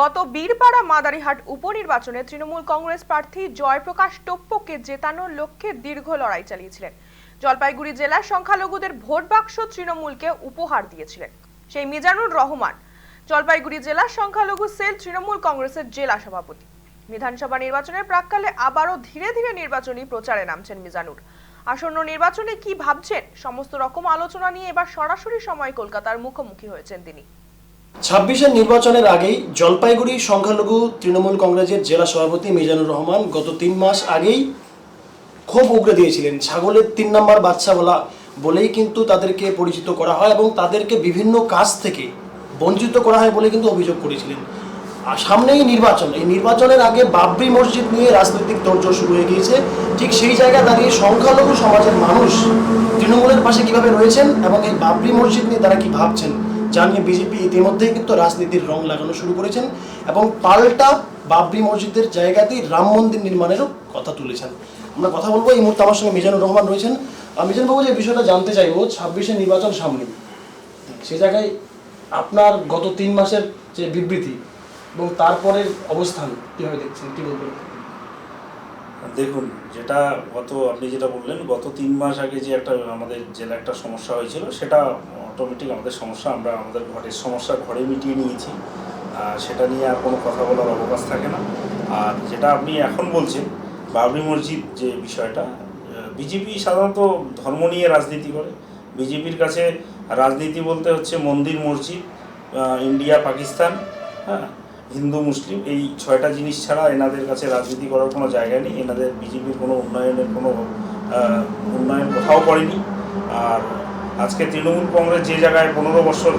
গত বীরপাড়া মাদারিহাট উপনির্বাচনে তৃণমূল কংগ্রেস প্রার্থী জয়প্রকাশ টোপ্পকে জেতানোর লক্ষ্যে দীর্ঘ লড়াই চালিয়েছিলেন। জলপাইগুড়ি জেলার সংখ্যালঘুদের ভোট বাক্স তৃণমূলকে উপহার দিয়েছিলেন। সেই মিজানুর রহমান, জলপাইগুড়ি জেলার সংখ্যালঘু সেল তৃণমূল কংগ্রেসের জেলা সভাপতি। বিধানসভা নির্বাচনের প্রাককালে আবারও ধীরে ধীরে নির্বাচনী প্রচারে নামছেন মিজানুর। আসন্ন নির্বাচনে কি ভাবছেন? সমস্ত রকম আলোচনা নিয়ে এবার সরাসরি সময় কলকাতার মুখোমুখি হয়েছেন তিনি। ছাব্বিশের নির্বাচনের আগেই জলপাইগুড়ি, সংখ্যালঘু তৃণমূল কংগ্রেসের জেলা সভাপতি মিজানুর রহমান গত তিন মাস আগেই ক্ষোভ উগড়ে দিয়েছিলেন। ছাগলের তিন নম্বর বাচ্চা বলা বলেই কিন্তু তাদেরকে পরিচিত করা হয় এবং তাদেরকে বিভিন্ন কাজ থেকে বঞ্চিত করা হয় বলে কিন্তু অভিযোগ করেছিলেন। আর সামনেই নির্বাচন। এই নির্বাচনের আগে বাবরি মসজিদ নিয়ে রাজনৈতিক তোড়জোড় শুরু হয়ে গিয়েছে। ঠিক সেই জায়গায় দাঁড়িয়ে সংখ্যালঘু সমাজের মানুষ তৃণমূলের পাশে কীভাবে রয়েছেন এবং এই বাবরি মসজিদ নিয়ে তারা কি ভাবছেন? যা নিয়ে বিজেপি ইতিমধ্যেই কিন্তু রাজনীতির রং লাগানো শুরু করেছেন এবং পাল্টা বাবরি মসজিদের জায়গাতেই রাম মন্দির নির্মাণেরও কথা তুলেছেন। আমরা কথা বলব, এই মুহূর্তে আমার সঙ্গে মিজানুর রহমান রয়েছেন। আর মিজানুর বাবু যে বিষয়টা জানতে চাইব, ছাব্বিশে নির্বাচন সামনে, সে জায়গায় আপনার গত তিন মাসের যে বিবৃতি এবং তারপরের অবস্থান কীভাবে দেখছেন, কি বলবেন? দেখুন, যেটা গত, আপনি যেটা বললেন, গত তিন মাস আগে যে একটা আমাদের জেলা একটা সমস্যা হয়েছিল, সেটা অটোমেটিক আমাদের সমস্যা, আমরা আমাদের ঘরের সমস্যা ঘরে মিটিয়ে নিয়েছি। সেটা নিয়ে আর কোনো কথা বলার অবকাশ থাকে না। আর যেটা আপনি এখন বলছেন বাবরি মসজিদ যে বিষয়টা বিজেপি সাধারণত ধর্ম নিয়ে রাজনীতি করে। বিজেপির কাছে রাজনীতি বলতে হচ্ছে মন্দির মসজিদ ইন্ডিয়া, পাকিস্তান হ্যাঁ হিন্দু, মুসলিম, এই ছয়টা জিনিস ছাড়া এনাদের কাছে রাজনীতি করার কোনো জায়গা নেই। এনাদের বিজেপির কোনো উন্নয়নের কোনো উন্নয়ন কোথাও করেনি। আর আজকে তৃণমূল কংগ্রেস যে জায়গায় পনেরো বছর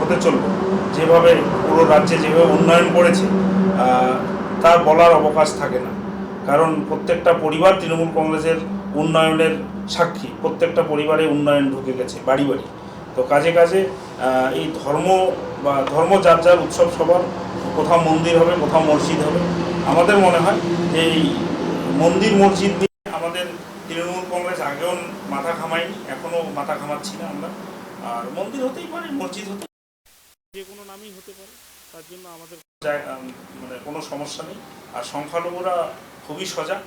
হতে চলবে যেভাবে পুরো রাজ্যে যেভাবে উন্নয়ন করেছে আহ, তা বলার অবকাশ থাকে না। কারণ প্রত্যেকটা পরিবার তৃণমূল কংগ্রেসের উন্নয়নের সাক্ষী প্রত্যেকটা পরিবারে উন্নয়ন ঢুকে গেছে বাড়ি বাড়ি। তো কাজে কাজে এই ধর্ম বা ধর্ম যার যার উৎসব সবার কোথাও মন্দির হবে কোথাও মসজিদ হবে। আমাদের মনে হয় এই মন্দির মসজিদ নিয়ে আমাদের তৃণমূল কংগ্রেস আগেও মাথা ঘামায়নি এখনও মাথা ঘামাচ্ছি না আমরা। আর মন্দির হতেই পারে, মসজিদ হতে যে কোনো নামই হতে পারে, তার জন্য আমাদের মানে কোনো সমস্যা নেই। আর সংখ্যালঘুরা খুবই সজাগ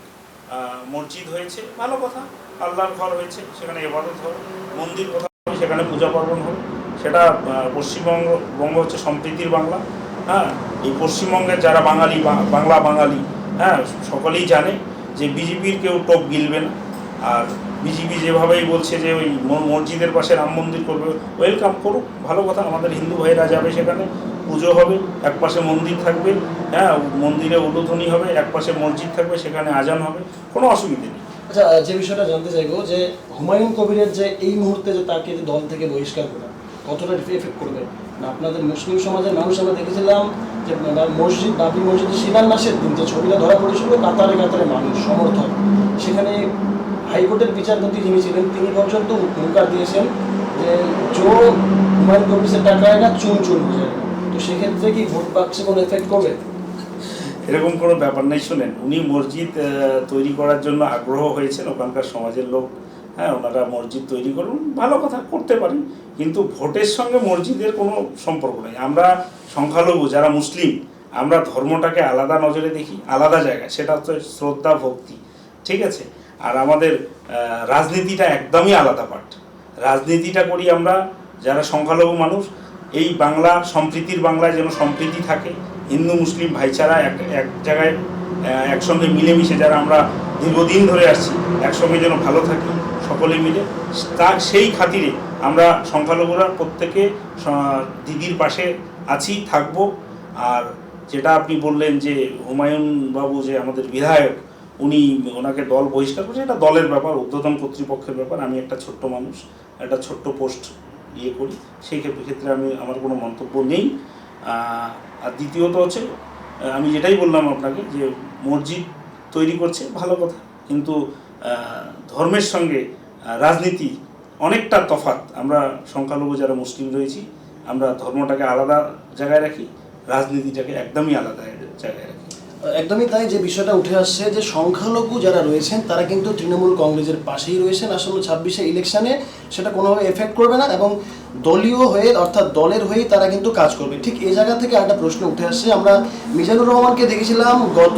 মসজিদ হয়েছে, ভালো কথা, আল্লাহর ঘর হয়েছে, সেখানে এবাদত হবে, মন্দির কথা সেখানে পূজা পার্বণ হবে, সেটা পশ্চিমবঙ্গ, বঙ্গ হচ্ছে সম্প্রীতির বাংলা হ্যাঁ? এই পশ্চিমবঙ্গের যারা বাঙালি বাংলা বাঙালি হ্যাঁ সকলেই জানে যে বিজেপির কেউ টোপ গিলবে না। আর বিজেপি যেভাবেই বলছে যে ওই মসজিদের পাশে রাম মন্দির করবে ওয়েলকাম করুক। ভালো কথা, আমাদের হিন্দু ভাইরা যাবে সেখানে, পুজো হবে, এক পাশে মন্দির থাকবে হ্যাঁ মন্দিরে উলুধ্বনি হবে, এক পাশে মসজিদ থাকবে, সেখানে আজান হবে, কোনো অসুবিধে নেই। আচ্ছা যে বিষয়টা জানতে চাইব, যে হুমায়ুন কবিরের যে এই মুহূর্তে যে তাকে যে দল থেকে বহিষ্কার করা, কতটা এফেক্ট করবে? না, আপনাদের মুসলিম সমাজের মানুষ, আমরা দেখেছিলাম যে মসজিদ, বাবরি মসজিদের শিলান্যাসের দিন যে ছবিটা ধরা পড়েছিল, কাতারে কাতারে মানুষ, সমর্থক। সেখানে হাইকোর্টের বিচারপতি যিনি ছিলেন, তিনি পর্যন্ত হুঙ্কার দিয়েছেন যে জো হুমায়ুন কবিরের টাকা না, চুন চুন হয়ে যাবে তো সেক্ষেত্রে কি ভোট পাচ্ছে কোনো এফেক্ট করবে? এরকম কোনো ব্যাপার নেই, শোনেন, উনি মসজিদ তৈরি করার জন্য আগ্রহ হয়েছেন, ওখানকার সমাজের লোক হ্যাঁ ওনারা মসজিদ তৈরি করুন, ভালো কথা করতে পারেন, কিন্তু ভোটের সঙ্গে মসজিদের কোনো সম্পর্ক নেই। আমরা সংখ্যালঘু, যারা মুসলিম, আমরা ধর্মটাকে আলাদা নজরে দেখি, আলাদা জায়গায়, সেটা হচ্ছে শ্রদ্ধা, ভক্তি, ঠিক আছে? আর আমাদের রাজনীতিটা একদমই আলাদা পার্ট রাজনীতিটা করি আমরা যারা সংখ্যালঘু মানুষ, এই বাংলা সম্প্রীতির বাংলায় যেন সম্প্রীতি থাকে, হিন্দু, মুসলিম, ভাইচারা এক এক জায়গায় একসঙ্গে মিলেমিশে যারা আমরা দীর্ঘদিন ধরে আসছি, একসঙ্গে যেন ভালো থাকি, সকলে মিলে, তা, সেই খাতিরে আমরা সংখ্যালঘুরা প্রত্যেকে দিদির পাশে আছি, থাকব। আর যেটা আপনি বললেন যে হুমায়ুন বাবু যে আমাদের বিধায়ক উনি ওনাকে দল বহিষ্কার করছে, এটা দলের ব্যাপার ঊর্ধ্বতন কর্তৃপক্ষের ব্যাপার, আমি একটা ছোট্ট মানুষ, একটা ছোট্ট পোস্ট ইয়ে করি, সেই ক্ষেত্রে আমি, আমার কোনো মন্তব্য নেই। আর দ্বিতীয়ত হচ্ছে আমি যেটাই বললাম আপনাকে, যে মসজিদ তৈরি করছে, ভালো কথা, কিন্তু ধর্মের সঙ্গে রাজনীতি অনেকটা তফাৎ। আমরা সংখ্যালঘু যারা মুসলিম রয়েছি, আমরা ধর্মটাকে আলাদা জায়গায় রাখি, রাজনীতিটাকে একদমই আলাদা জায়গায় রাখি। একদমই তাই, যে বিষয়টা উঠে আসছে যে সংখ্যালঘু যারা রয়েছেন, তারা কিন্তু তৃণমূল কংগ্রেসের পাশেই রয়েছেন। আসলে ছাব্বিশে ইলেকশনে সেটা কোনোভাবে এফেক্ট করবে না এবং দলীয় হয়ে, অর্থাৎ দলের হয়েই তারা কিন্তু কাজ করবে। ঠিক এই জায়গা থেকে একটা প্রশ্ন উঠে আসছে। আমরা মিজানুর রহমানকে দেখেছিলাম গত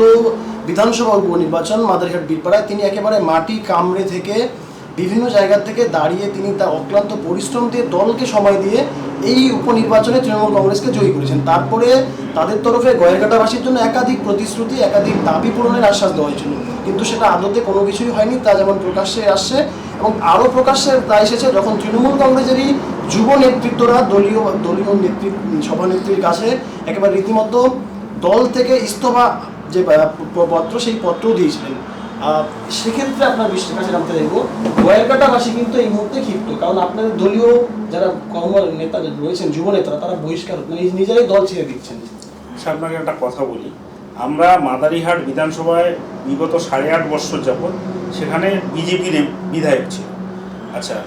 বিধানসভা উপনির্বাচন মাদারঘাট বীরপাড়ায়। তিনি একেবারে মাটি কামড়ে থেকে বিভিন্ন জায়গা থেকে দাঁড়িয়ে তিনি তার অক্লান্ত পরিশ্রম দিয়ে দলকে সময় দিয়ে এই উপনির্বাচনে তৃণমূল কংগ্রেসকে জয়ী করেছেন। তারপরে তাদের তরফে গয়েরকাটাবাসীর জন্য একাধিক প্রতিশ্রুতি, একাধিক দাবি পূরণের আশ্বাস দেওয়া হয়েছিল। কিন্তু সেটা আদতে কোনো কিছুই হয়নি, তা যেমন প্রকাশ্যে আসছে এবং আরও প্রকাশ্যে তা এসেছে যখন তৃণমূল কংগ্রেসেরই যুব নেতৃত্বরা দলীয় দলীয় নেতৃত্ব সভানেত্রীর কাছে একেবারে রীতিমতো দল থেকে ইস্তফা যে পত্র, সেই পত্রও দিয়েছিলেন। সেক্ষেত্রে আপনার বিশ্বের কাছে জানতে চাইব গোয়ালকাটাবাসী কিন্তু এই মুহূর্তে ক্ষিপ্ত, কারণ আপনাদের দলীয় যারা কর্ম নেতা রয়েছেন, যুব নেতারা, তারা বহিষ্কার মানে নিজেরাই দল ছেড়ে দিচ্ছেন। আপনাকে একটা কথা বলি। আমরা মাদারিহাট বিধানসভায় বিগত সাড়ে আট বছর যাবৎ সেখানে বিজেপির বিধায়ক ছিল আচ্ছা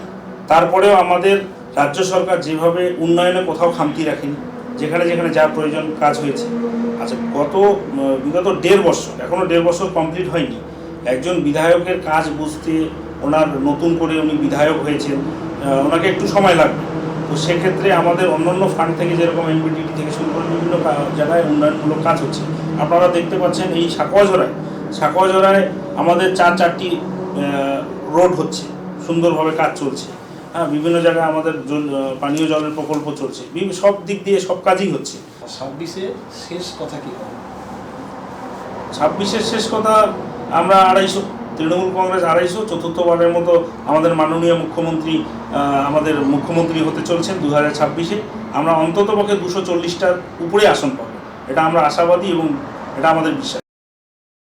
তারপরেও আমাদের রাজ্য সরকার যেভাবে উন্নয়নে কোথাও খামতি রাখেনি, যেখানে যেখানে যা প্রয়োজন কাজ হয়েছে। আচ্ছা গত বিগত দেড় বছর এখনও দেড় বছর কমপ্লিট হয়নি একজন বিধায়কের কাজ বুঝতে ওনার নতুন করে উনি বিধায়ক হয়েছেন ওনাকে একটু সময় লাগবে। তো সেক্ষেত্রে আমাদের অন্যান্য ফান্ড থেকে যেরকম এনবিডিটি থেকে শুরু করে বিভিন্ন জায়গায় উন্নয়নমূলক কাজ হচ্ছে। আপনারা দেখতে পাচ্ছেন এই সাকোয়াঝরায় সাকোয়াঝরায় আমাদের চার চারটি রোড হচ্ছে সুন্দরভাবে কাজ চলছে। হ্যাঁ বিভিন্ন জায়গায় আমাদের জল পানীয় জলের প্রকল্প চলছে। বিভিন্ন সব দিক দিয়ে সব কাজই হচ্ছে। ছাব্বিশে শেষ কথা কি ছাব্বিশের শেষ কথা আমরা আড়াইশো, তৃণমূল কংগ্রেস আড়াইশো, চতুর্থবারের মতো আমাদের মাননীয় মুখ্যমন্ত্রী আমাদের মুখ্যমন্ত্রী হতে চলছেন দু হাজার ছাব্বিশে। আমরা অন্তত পক্ষে দুশো চল্লিশটার উপরে আসন পাবো। এটা আমরা আশাবাদী এবং এটা আমাদের বিশ্বাস।